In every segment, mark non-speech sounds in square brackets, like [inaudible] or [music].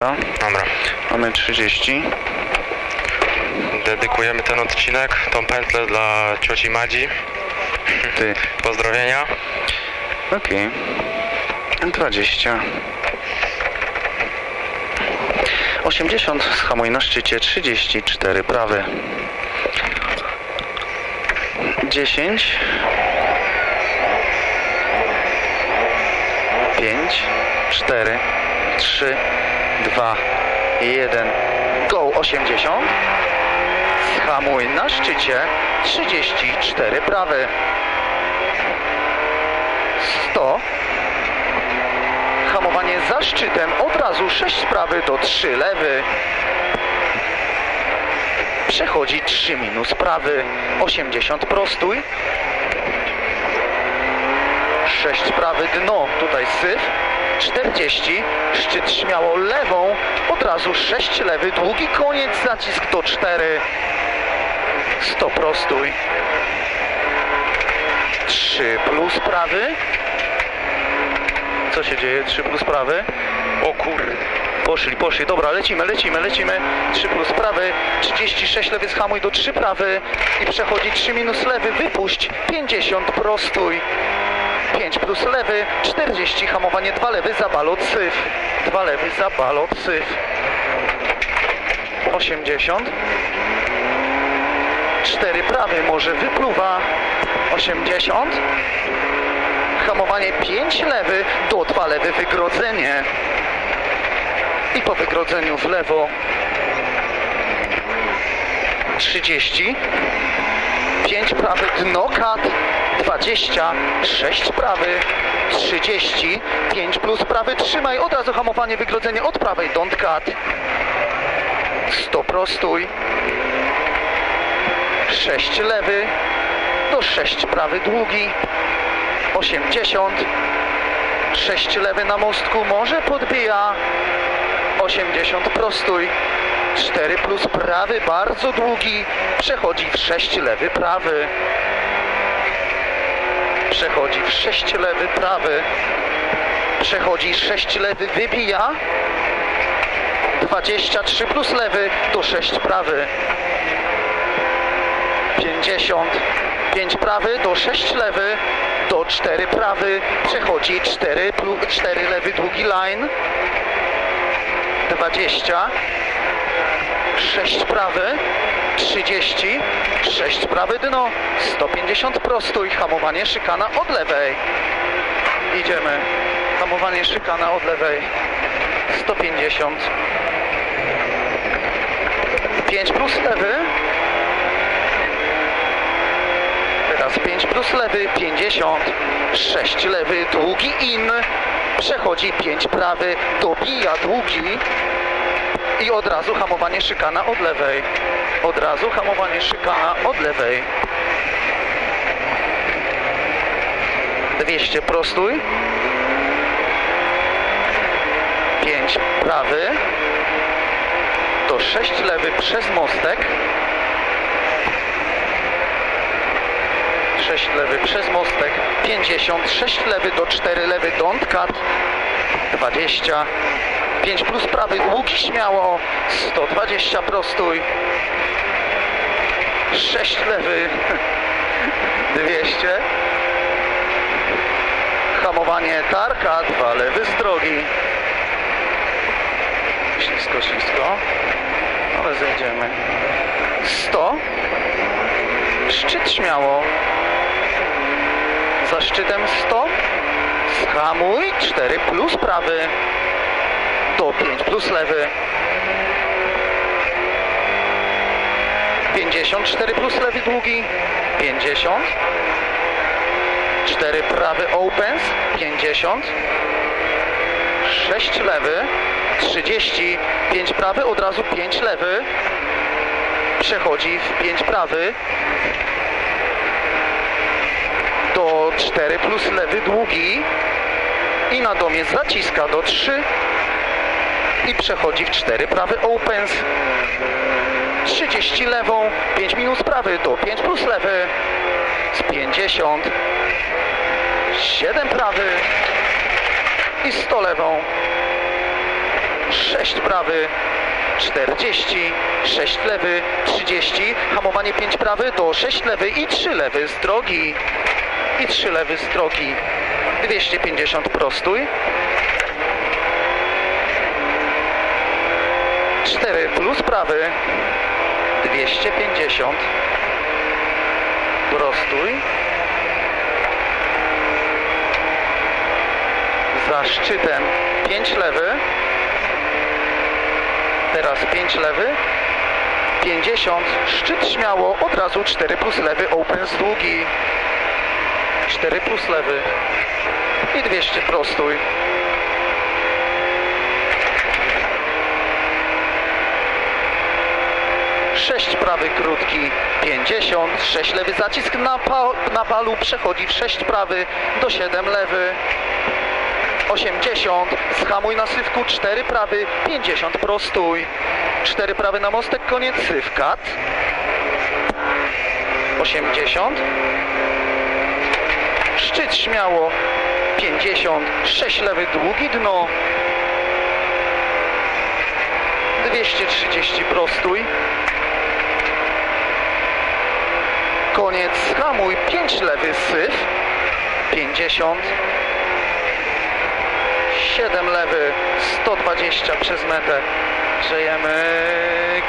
Dobra, Dobra. mamy 30. Dedykujemy ten odcinek, tą pętlę dla cioci Madzi. Ty. [laughs] Pozdrowienia. Okej. 20. 80, schamuj na szczycie, 34, prawy. 10. 5, 4, 3, 2, 1. Go 80. Schamuj na szczycie, 34, prawy. 100. Hamowanie za szczytem, od razu 6 prawy do 3 lewy. Przechodzi 3 minus prawy, 80 prostój. 6 prawy dno, tutaj syf. 40, szczyt śmiało lewą, od razu 6 lewy, długi koniec, zacisk do 4. 100 prostój. 3 plus prawy. Co się dzieje? 3 plus prawy. O kurde. Poszli, poszli. Dobra, lecimy, lecimy, lecimy. 3 plus prawy. 36 lewy zhamuj do 3 prawy. I przechodzi 3 minus lewy. Wypuść. 50 prostój. 5 plus lewy. 40 hamowanie 2 lewy za balot syf. 2 lewy za balot syf. 80. 4 prawy może wypluwa 80 hamowanie 5 lewy do 2 lewy wygrodzenie i po wygrodzeniu w lewo 30 5 prawy dno kat 20 6 prawy 30 5 plus prawy. Trzymaj od razu hamowanie wygrodzenie od prawej. Don't cut. 100 prostój 6 lewy. Do 6 prawy długi. 80 6 lewy na mostku. Może podbija. 80 prostój 4 plus prawy. Bardzo długi. Przechodzi w 6 lewy prawy przechodzi w 6 lewy prawy. Przechodzi 6 lewy wybija. 23 plus lewy do 6 prawy. 50 5 prawy do 6 lewy. Do 4 prawy przechodzi 4 plus 4 lewy długi line. 20 6 prawy 30 6 prawy dno 150 prostój hamowanie szykana od lewej. Idziemy. Hamowanie szykana od lewej 150 5 plus lewy. Teraz 5 plus lewy, 50, 6 lewy, długi in, przechodzi 5 prawy, dobija długi i od razu hamowanie szykana od lewej. Od razu hamowanie szykana od lewej. 200 prostój. 5 prawy. To 6 lewy przez mostek. 6 lewy przez mostek, 50, 6 lewy do 4 lewy, don't cut, 20, 5 plus prawy, długi śmiało, 120 prostój, 6 lewy, [laughs] 200, hamowanie tarka, 2 lewy z drogi, ślisko, ślisko, ale zejdziemy, 100, szczyt śmiało, za szczytem 100. Schamuj. 4 plus prawy. Do 5 plus lewy. 54 plus lewy długi. 50. 4 prawy opens. 50. 6 lewy. 30. 5 prawy. Od razu 5 lewy. Przechodzi w 5 prawy. do 4 plus lewy długi i na domie zaciska do 3 i przechodzi w 4 prawy opens. 30 lewą 5 minus prawy do 5 plus lewy. Z 50 7 prawy. I 100 lewą. 6 prawy, 40, 6 lewy, 30, hamowanie 5 prawy do 6 lewy i 3 lewy z drogi. I 3 lewy z drogi. 250 prostuj. 4 plus prawy, 250. Prostuj. Za szczytem 5 lewy. Teraz 5 lewy. 50. Szczyt śmiało. Od razu 4 plus lewy. Open z długi. 4 plus lewy. I 200 prostuj. Sześć prawy krótki, 50, 6 lewy zacisk na, pa, na palu przechodzi w 6 prawy do 7 lewy. 80, schamuj na sywku, 4 prawy, 50 prostój. 4 prawy na mostek, koniec sywkat. 80. Szczyt śmiało, 50, 6 lewy, długi dno. 230 prostój. Koniec, hamuj, 5 lewy, syf. 50. 7 lewy, 120 przez metę. Grzejemy,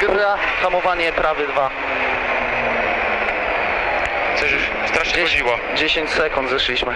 gra, hamowanie prawy 2. Coś już strasznie chodziło. 10 sekund zeszliśmy.